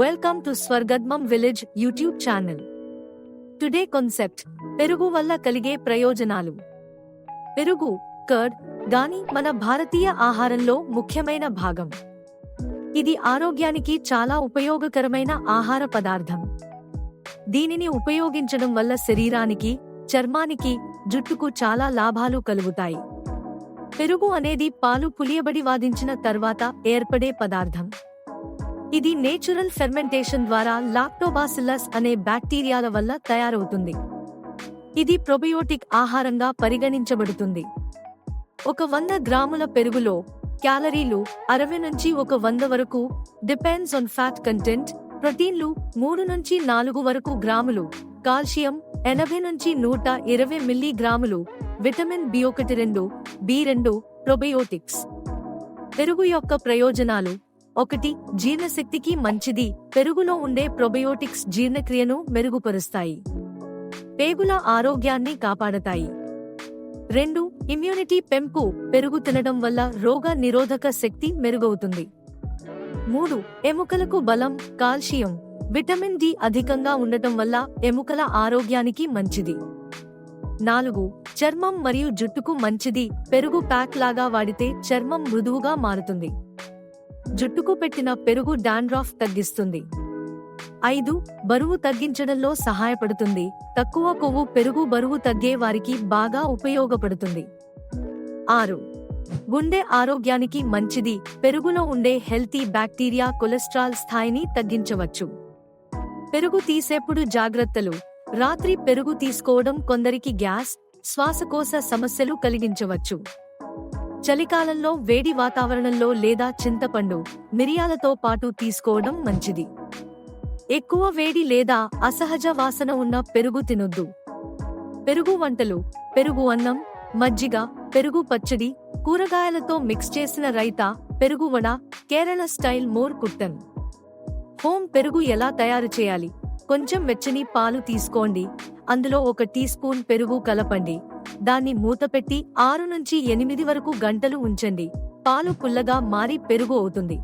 Welcome to Swargadmam village YouTube channel today concept పెరుగు వల్ల కలిగే ప్రయోజనాలు. పెరుగు కర్డ్ గాని మన భారతీయ ఆహారంలో ముఖ్యమైన భాగం. ఇది ఆరోగ్యానికి చాలా ఉపయోగకరమైన ఆహార పదార్థం. దీనిని ఉపయోగించడం వల్ల శరీరానికి చర్మానికి జుట్టుకు చాలా లాభాలు కలుగుతాయి. పెరుగు అనేది పాలు పులియబడి వాదించిన తర్వాత ఏర్పడే పదార్థం. ఇది నేచురల్ ఫెర్మెంటేషన్ ద్వారా లాక్టోబాసిల్లస్ అనే బ్యాక్టీరియాల వల్ల తయారవుతుంది. ఇది ప్రొబయోటిక్ ఆహారంగా పరిగణించబడుతుంది. ఒక వంద గ్రాముల పెరుగులో క్యాలరీలు అరవై నుంచి ఒక వంద వరకు డిపెండ్స్ ఆన్ ఫ్యాట్ కంటెంట్ ప్రోటీన్లు మూడు నుంచి నాలుగు వరకు గ్రాములు కాల్షియం ఎనభై నుంచి నూట ఇరవై మిల్లీగ్రాములు విటమిన్ బి ఒకటి రెండు బి రెండు ప్రొబయోటిక్స్. పెరుగు యొక్క ప్రయోజనాలు ఒకటి జీర్ణశక్తికి మంచిది. పెరుగులో ఉండే ప్రొబయోటిక్స్ జీర్ణక్రియను మెరుగుపరుస్తాయి. పేగుల ఆరోగ్యాన్ని కాపాడతాయి. రెండు ఇమ్యూనిటీ పెంపు పెరుగు తినడం వల్ల రోగ నిరోధక శక్తి మెరుగవుతుంది. మూడు ఎముకలకు బలం కాల్షియం విటమిన్ డి అధికంగా ఉండటం వల్ల ఎముకల ఆరోగ్యానికి మంచిది. నాలుగు చర్మం మరియు జుట్టుకు మంచిది. పెరుగు ప్యాక్ లాగా వాడితే చర్మం మృదువుగా మారుతుంది. జుట్టుకు పెట్టిన పెరుగు డాండ్రాఫ్ తగ్గిస్తుంది. ఐదు బరువు తగ్గించడంలో సహాయపడుతుంది. తక్కువ కొవ్వు పెరుగు బరువు తగ్గే వారికి బాగా ఉపయోగపడుతుంది. ఆరు గుండె ఆరోగ్యానికి మంచిది. పెరుగులో ఉండే హెల్తీ బ్యాక్టీరియా కొలెస్ట్రాల్ స్థాయిని తగ్గించవచ్చు. పెరుగు తీసేప్పుడు జాగ్రత్తలు. రాత్రి పెరుగు తీసుకోవడం కొందరికి గ్యాస్ శ్వాసకోశ సమస్యలు కలిగించవచ్చు. చలికాలంలో వేడి వాతావరణంలో లేదా చింతపండు మిరియాలతో పాటు తీసుకోవడం మంచిది. ఎక్కువ వేడి లేదా అసహజ వాసన ఉన్న పెరుగు తినొద్దు. పెరుగు వంటలు పెరుగు అన్నం మజ్జిగ పెరుగు పచ్చడి కూరగాయలతో మిక్స్ చేసిన రైతా పెరుగు వడ కేరళ స్టైల్ మోర్ కుట్టన్. హోమ్ పెరుగు ఎలా తయారు చేయాలి? కొంచెం వెచ్చని పాలు తీసుకోండి. అందులో ఒక టీ స్పూన్ పెరుగు కలపండి. దాన్ని మూతపెట్టి ఆరు నుంచి ఎనిమిది వరకు గంటలు ఉంచండి. పాలు పుల్లగా మారి పెరుగు అవుతుంది.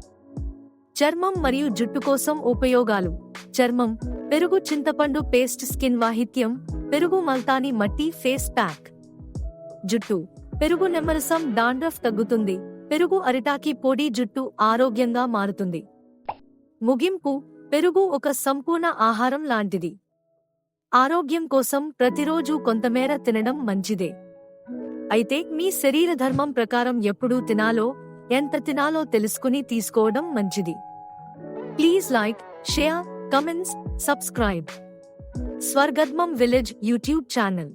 చర్మం మరియు జుట్టు కోసం ఉపయోగాలు. చర్మం పెరుగు చింతపండు పేస్ట్ స్కిన్ వాహిత్యం పెరుగు మల్తాని మట్టి ఫేస్ ప్యాక్. జుట్టు పెరుగు నెమ్మరసం డాండ్రఫ్ తగ్గుతుంది. పెరుగు అరిటాకి పొడి జుట్టు ఆరోగ్యంగా మారుతుంది. ముగింపు పెరుగు ఒక సంపూర్ణ ఆహారం లాంటిది. ఆరోగ్యం కోసం ప్రతిరోజు కొంతమేర తినడం మంచిదే. అయితే మీ శరీర ధర్మం ప్రకారం ఎప్పుడు తినాలో ఎంత తినాలో తెలుసుకుని తీసుకోవడం మంచిది. Please like share comments subscribe. Swargadmam village YouTube channel.